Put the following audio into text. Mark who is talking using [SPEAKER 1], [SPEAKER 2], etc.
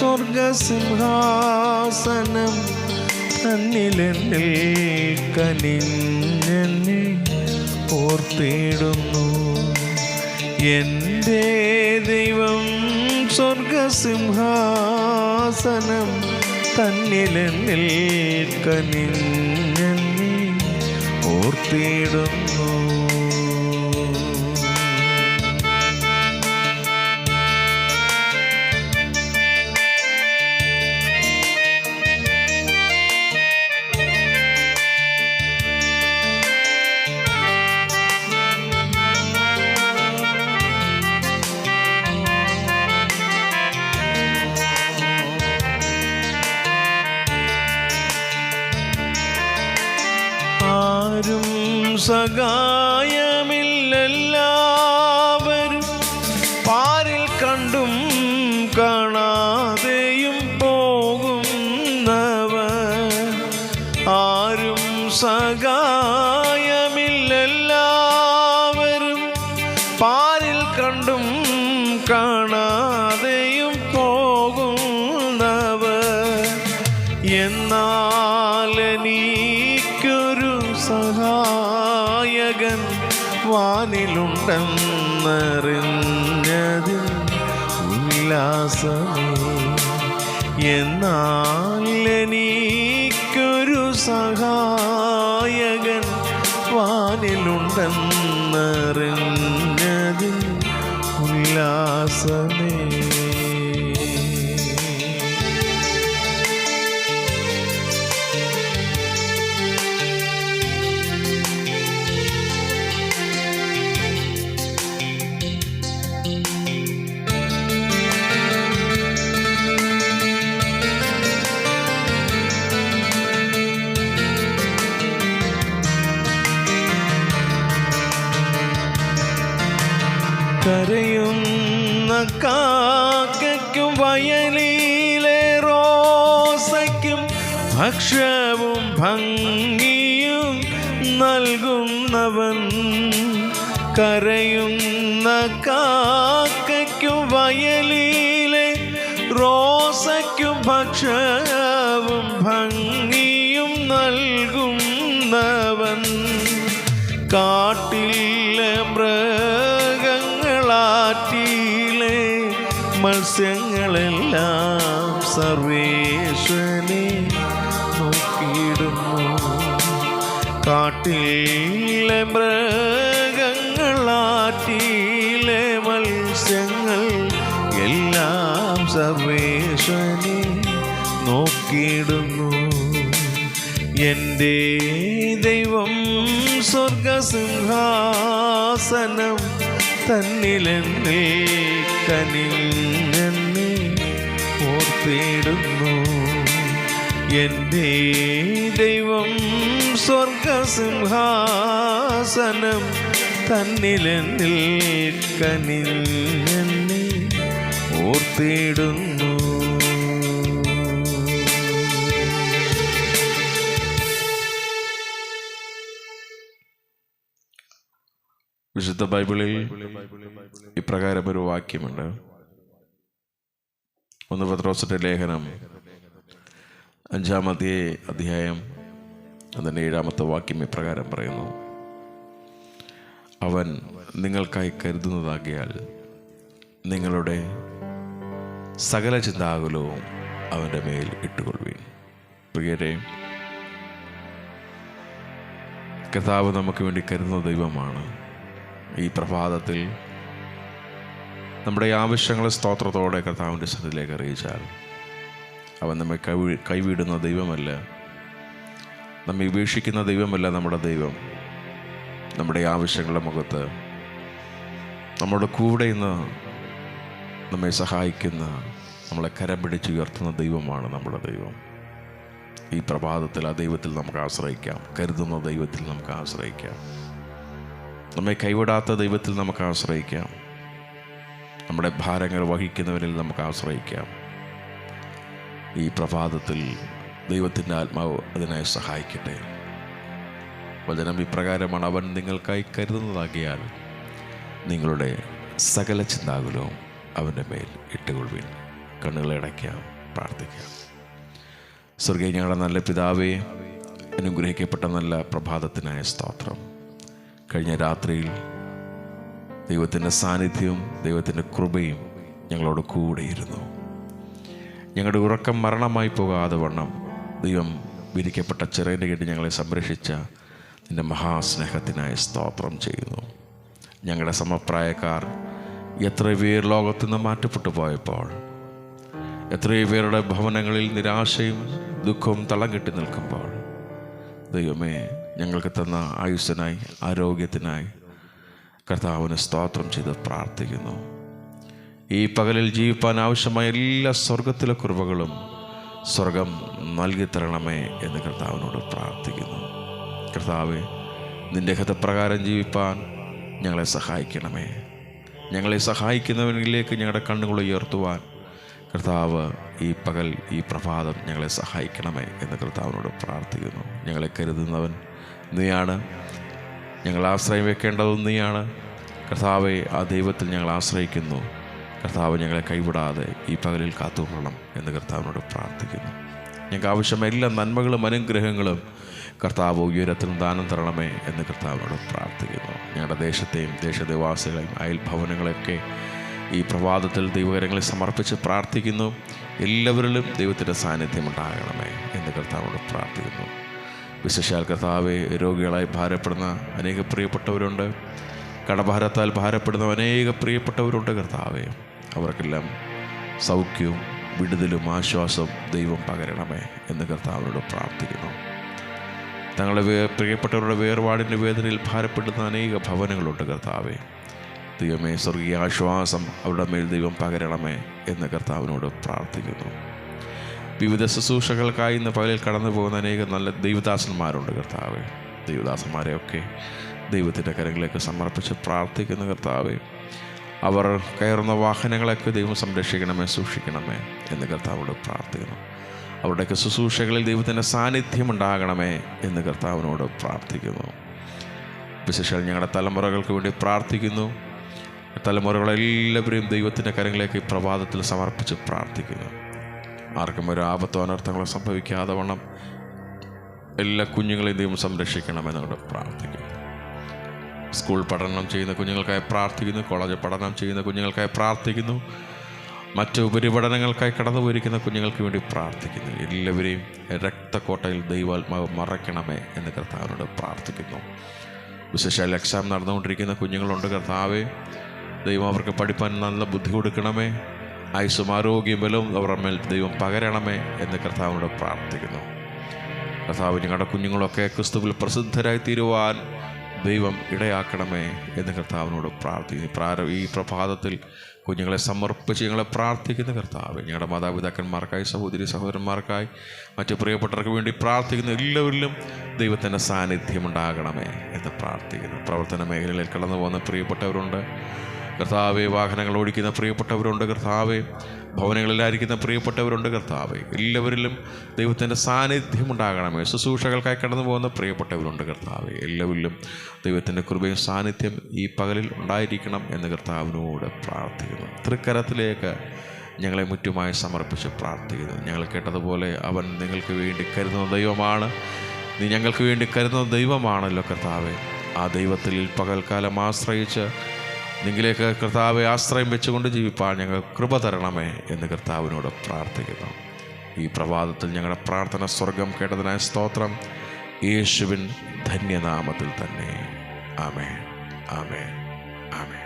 [SPEAKER 1] സ്വർഗസിംഹാസനം തന്നിലെന്നിൽ കനിഞ്ഞെന്നെ ഓർത്തിടുന്നു. എന്റെ ദൈവം സ്വർഗസിംഹാസനം തന്നിലെന്നിൽ കനിഞ്ഞെന്നെ ഓർത്തിടുന്നു. ആരും സഹായമില്ലെല്ലാവരും വാനിലുണ്ടെന്നറിഞ്ഞതിൽ ഉല്ലാസമേ. എന്നാൽ എനിക്കൊരു സഹായകൻ വാനിലുണ്ടെന്നറിഞ്ഞതിൽ ഉല്ലാസമേ. കാക്കയ്ക്കും വയലിലെ റോസയ്ക്കും ഭക്ഷവും ഭംഗിയും നൽകുന്നവൻ. കരയുന്ന കാക്കയ്ക്കും വയലിലെ റോസയ്ക്കും ഭക്ഷവും ഭംഗിയും നൽകുന്നവൻ. കാട്ടിലെ മൃഗങ്ങളാറ്റിലെ മത്സ്യങ്ങളെല്ലാം സർവേശ്വനെ നോക്കിയിടുന്നു. കാട്ടിലെ മൃഗങ്ങളാറ്റിലെ മത്സ്യങ്ങൾ എല്ലാം സർവേശ്വനെ നോക്കിയിടുന്നു. എന്റെ ദൈവം സ്വർഗസിംഹാസനം തന്നിലെന്നെ എന്നെ ഓർത്തിടുന്നു. എന്റെ ദൈവം സ്വർഗസിംഹാസനം തന്നിലെന്നിൽ കനിൽ എന്നെ ഓർത്തിടുന്നു. വിശുദ്ധ ബൈബിളിൽ ഇപ്രകാരം ഒരു വാക്യമുണ്ട്. ഒന്ന് പത്രോസിന്റെ ലേഖനം അഞ്ചാമത്തെ അധ്യായം അതിന്റെ ഏഴാമത്തെ വാക്യം ഇപ്രകാരം പറയുന്നു. അവൻ നിങ്ങൾക്കായി കരുതുന്നതാകിയാൽ നിങ്ങളുടെ സകല ചിന്താകുലവും അവന്റെ മേൽ ഇട്ടുകൊള്ളുവീൻ. പ്രിയരെ കർത്താവ് നമുക്ക് വേണ്ടി കരുതുന്ന ദൈവമാണ് ഈ പ്രഭാതത്തിൽ നമ്മുടെ ആവശ്യങ്ങളെ സ്തോത്രത്തോടെ കർത്താവിന്റെ സ്ഥലത്തിലേക്ക് അറിയിച്ചാൽ അവൻ നമ്മെ കൈവി കൈവിടുന്ന ദൈവമല്ല. നമ്മെ ഉപേക്ഷിക്കുന്ന ദൈവമല്ല നമ്മുടെ ദൈവം. നമ്മുടെ ആവശ്യങ്ങളുടെ മുഖത്ത് നമ്മുടെ കൂടെ ഇന്ന് നമ്മെ സഹായിക്കുന്ന നമ്മളെ കരം പിടിച്ചുയർത്തുന്ന ദൈവമാണ് നമ്മുടെ ദൈവം. ഈ പ്രഭാതത്തിൽ ആ ദൈവത്തിൽ നമുക്ക് ആശ്രയിക്കാം. കരുതുന്ന ദൈവത്തിൽ നമുക്ക് ആശ്രയിക്കാം. നമ്മെ കൈവിടാത്ത ദൈവത്തിൽ നമുക്ക് ആശ്രയിക്കാം. നമ്മുടെ ഭാരങ്ങൾ വഹിക്കുന്നവരിൽ നമുക്ക് ആശ്രയിക്കാം. ഈ പ്രഭാതത്തിൽ ദൈവത്തിന്റെ ആത്മാവ് അതിനായി സഹായിക്കട്ടെ. വചനം ഇപ്രകാരമാണ് അവൻ നിങ്ങൾക്കായി കരുതുന്നതാകിയാൽ നിങ്ങളുടെ സകല ചിന്താകുലവും അവന്റെ മേൽ ഇട്ടുകൊള്ളുവിൻ. കണ്ണുകളടയ്ക്കാം പ്രാർത്ഥിക്കാം. സ്വർഗീയ ഞങ്ങളുടെ നല്ല പിതാവേ അനുഗ്രഹിക്കപ്പെട്ട നല്ല പ്രഭാതത്തിനായ സ്തോത്രം. കഴിഞ്ഞ രാത്രിയിൽ ദൈവത്തിന്റെ സാന്നിധ്യവും ദൈവത്തിന്റെ കൃപയും ഞങ്ങളോട് കൂടെയിരുന്നു ഞങ്ങളുടെ ഉറക്കം മരണമായി പോകാതെ വണ്ണം ദൈവം വിരിക്കപ്പെട്ട ചെറിയന്റെ കെട്ടി ഞങ്ങളെ സംരക്ഷിച്ച നിന്റെ മഹാസ്നേഹത്തിനായി സ്തോത്രം ചെയ്യുന്നു. ഞങ്ങളുടെ സമപ്രായക്കാർ എത്ര പേർ ലോകത്തു നിന്ന് മാറ്റപ്പെട്ടു പോയപ്പോൾ എത്രയോ പേരുടെ ഭവനങ്ങളിൽ നിരാശയും ദുഃഖവും തളം കെട്ടി നിൽക്കുമ്പോൾ ദൈവമേ ഞങ്ങൾക്ക് തന്ന ആയുസ്സിനായി ആരോഗ്യത്തിനായി കർത്താവിന് സ്തോത്രം ചെയ്ത് പ്രാർത്ഥിക്കുന്നു. ഈ പകലിൽ ജീവിപ്പാൻ ആവശ്യമായ എല്ലാ സ്വർഗത്തിലെ കുറവുകളും സ്വർഗം നൽകി തരണമേ എന്ന് കർത്താവിനോട് പ്രാർത്ഥിക്കുന്നു. കർത്താവ് നിന്റെ ഹിതപ്രകാരം ജീവിപ്പാൻ ഞങ്ങളെ സഹായിക്കണമേ. ഞങ്ങളെ സഹായിക്കുന്നവനിലേക്ക് ഞങ്ങളുടെ കണ്ണുകൾ ഉയർത്തുവാൻ കർത്താവ് ഈ പകൽ ഈ പ്രഭാതം ഞങ്ങളെ സഹായിക്കണമേ എന്ന് കർത്താവിനോട് പ്രാർത്ഥിക്കുന്നു. ഞങ്ങളെ കരുതുന്നവൻ നീയാണ്. ഞങ്ങൾ ആശ്രയം വെക്കേണ്ടതും നീയാണ്. കർത്താവെ ആ ദൈവത്തിൽ ഞങ്ങൾ ആശ്രയിക്കുന്നു. കർത്താവ് ഞങ്ങളെ കൈവിടാതെ ഈ പകലിൽ കാത്തുകൊള്ളണം എന്ന് കർത്താവിനോട് പ്രാർത്ഥിക്കുന്നു. ഞങ്ങൾക്ക് ആവശ്യമായ എല്ലാ നന്മകളും അനുഗ്രഹങ്ങളും കർത്താവ് ഉയരത്തിനും ദാനം തരണമേ എന്ന് കർത്താവിനോട് പ്രാർത്ഥിക്കുന്നു. ഞങ്ങളുടെ ദേശത്തെയും ദേശനിവാസികളെയും അയൽഭവനങ്ങളെയൊക്കെ ഈ പ്രഭാതത്തിൽ ദൈവകരങ്ങളെ സമർപ്പിച്ച് പ്രാർത്ഥിക്കുന്നു. എല്ലാവരിലും ദൈവത്തിന്റെ സാന്നിധ്യം ഉണ്ടാകണമേ എന്ന് കർത്താവിനോട് പ്രാർത്ഥിക്കുന്നു. വിശേഷാൽ കർത്താവെ രോഗികളായി ഭാരപ്പെടുന്ന അനേക പ്രിയപ്പെട്ടവരുണ്ട്. കടഭാരത്താൽ ഭാരപ്പെടുന്ന അനേക പ്രിയപ്പെട്ടവരുണ്ട് കർത്താവെ. അവർക്കെല്ലാം സൗഖ്യവും വിടുതലും ആശ്വാസവും ദൈവം പകരണമേ എന്ന് കർത്താവിനോട് പ്രാർത്ഥിക്കുന്നു. തങ്ങളുടെ വേ പ്രിയപ്പെട്ടവരുടെ വേർപാടിന്റെ വേദനയിൽ ഭാരപ്പെടുന്ന അനേക ഭവനങ്ങളുണ്ട് കർത്താവെ. ദൈവമേ സ്വർഗീയ ആശ്വാസം അവരുടെ മേൽ ദൈവം പകരണമേ എന്ന് കർത്താവിനോട് പ്രാർത്ഥിക്കുന്നു. വിവിധ ശുശ്രൂഷകൾക്കായി ഇന്ന് പകലിൽ കടന്നു പോകുന്ന അനേകം നല്ല ദൈവദാസന്മാരുണ്ട്. കർത്താവ് ദൈവദാസന്മാരെ ഒക്കെ ദൈവത്തിന്റെ കരങ്ങളിലേക്ക് സമർപ്പിച്ച് പ്രാർത്ഥിക്കുന്ന കർത്താവ്. അവർ കയറുന്ന വാഹനങ്ങളൊക്കെ ദൈവം സംരക്ഷിക്കണമേ സൂക്ഷിക്കണമേ എന്ന് കർത്താവോട് പ്രാർത്ഥിക്കുന്നു. അവരുടെയൊക്കെ ശുശ്രൂഷകളിൽ ദൈവത്തിന്റെ സാന്നിധ്യം ഉണ്ടാകണമേ എന്ന് കർത്താവിനോട് പ്രാർത്ഥിക്കുന്നു. വിശേഷാൽ ഞങ്ങളുടെ തലമുറകൾക്ക് വേണ്ടി പ്രാർത്ഥിക്കുന്നു. തലമുറകളെല്ലാവരെയും ദൈവത്തിന്റെ കരങ്ങളിലേക്ക് പ്രഭാതത്തിൽ സമർപ്പിച്ച് പ്രാർത്ഥിക്കുന്നു. ആർക്കും ഒരു ആപത്തോ അനർത്ഥങ്ങളോ സംഭവിക്കാതെ വണ്ണം എല്ലാ കുഞ്ഞുങ്ങളെയും ദൈവം സംരക്ഷിക്കണമെന്നോട് പ്രാർത്ഥിക്കുന്നു. സ്കൂൾ പഠനം ചെയ്യുന്ന കുഞ്ഞുങ്ങൾക്കായി പ്രാർത്ഥിക്കുന്നു കോളേജ് പഠനം ചെയ്യുന്ന കുഞ്ഞുങ്ങൾക്കായി പ്രാർത്ഥിക്കുന്നു മറ്റ് ഉപരിപഠനങ്ങൾക്കായി കടന്നു പോയിരിക്കുന്ന കുഞ്ഞുങ്ങൾക്ക് വേണ്ടി പ്രാർത്ഥിക്കുന്നു. എല്ലാവരെയും രക്തക്കോട്ടയിൽ ദൈവാത്മാവ് മറയ്ക്കണമേ എന്ന് കർത്താവിനോട് പ്രാർത്ഥിക്കുന്നു. വിശേഷാൽ എക്സാം നടന്നുകൊണ്ടിരിക്കുന്ന കുഞ്ഞുങ്ങളുണ്ട് കർത്താവേ. ദൈവം അവർക്ക് പഠിപ്പാൻ നല്ല ബുദ്ധി കൊടുക്കണമേ. ആയുസ്സും ആരോഗ്യം ബലവും അവരുടെ മേൽ ദൈവം പകരണമേ എന്ന് കർത്താവിനോട് പ്രാർത്ഥിക്കുന്നു. കർത്താവ് ഞങ്ങളുടെ കുഞ്ഞുങ്ങളൊക്കെ ക്രിസ്തുവിൽ പ്രസിദ്ധരായി തീരുവാൻ ദൈവം ഇടയാക്കണമേ എന്ന് കർത്താവിനോട് പ്രാർത്ഥിക്കുന്നു. പ്രാര ഈ പ്രഭാതത്തിൽ കുഞ്ഞുങ്ങളെ സമർപ്പിച്ച് ഞങ്ങളെ പ്രാർത്ഥിക്കുന്ന കർത്താവ് ഞങ്ങളുടെ മാതാപിതാക്കന്മാർക്കായി സഹോദരി സഹോദരന്മാർക്കായി മറ്റു പ്രിയപ്പെട്ടവർക്ക് വേണ്ടി പ്രാർത്ഥിക്കുന്ന എല്ലാവരിലും ദൈവത്തിന്റെ സാന്നിധ്യം ഉണ്ടാകണമേ എന്ന് പ്രാർത്ഥിക്കുന്നു. പ്രവർത്തന മേഖലയിൽ കടന്നു പോകുന്ന പ്രിയപ്പെട്ടവരുണ്ട്. കർത്താവെ വാഹനങ്ങൾ ഓടിക്കുന്ന പ്രിയപ്പെട്ടവരുണ്ട് കർത്താവെ. ഭവനങ്ങളിലായിരിക്കുന്ന പ്രിയപ്പെട്ടവരുണ്ട് കർത്താവെ. എല്ലാവരിലും ദൈവത്തിന്റെ സാന്നിധ്യം ഉണ്ടാകണമേ. ശുശ്രൂഷകൾക്കായി കടന്നു പോകുന്ന പ്രിയപ്പെട്ടവരുണ്ട് കർത്താവെ. എല്ലാവരിലും ദൈവത്തിന്റെ കൃപയും സാന്നിധ്യം ഈ പകലിൽ ഉണ്ടായിരിക്കണം എന്ന് കർത്താവിനോട് പ്രാർത്ഥിക്കുന്നു. തൃക്കരത്തിലേക്ക് ഞങ്ങളെ മുറ്റുമായി സമർപ്പിച്ച് പ്രാർത്ഥിക്കുന്നു. ഞങ്ങൾ കേട്ടതുപോലെ അവൻ നിങ്ങൾക്ക് വേണ്ടി കരുതുന്ന ദൈവമാണ്. നീ ഞങ്ങൾക്ക് വേണ്ടി കരുതുന്ന ദൈവമാണല്ലോ കർത്താവെ. ആ ദൈവത്തിൽ പകൽക്കാലം ആശ്രയിച്ച് നിങ്ങളിലേക്ക് കർത്താവെ ആശ്രയം വെച്ചുകൊണ്ട് ജീവിപ്പാൻ ഞങ്ങൾ കൃപ തരണമേ എന്ന് കർത്താവിനോട് പ്രാർത്ഥിക്കുന്നു. ഈ പ്രഭാതത്തിൽ ഞങ്ങളുടെ പ്രാർത്ഥന സ്വർഗം കേട്ടതിനായ സ്തോത്രം. യേശുവിൻ ധന്യനാമത്തിൽ തന്നെ. ആമേ ആമേ ആമേ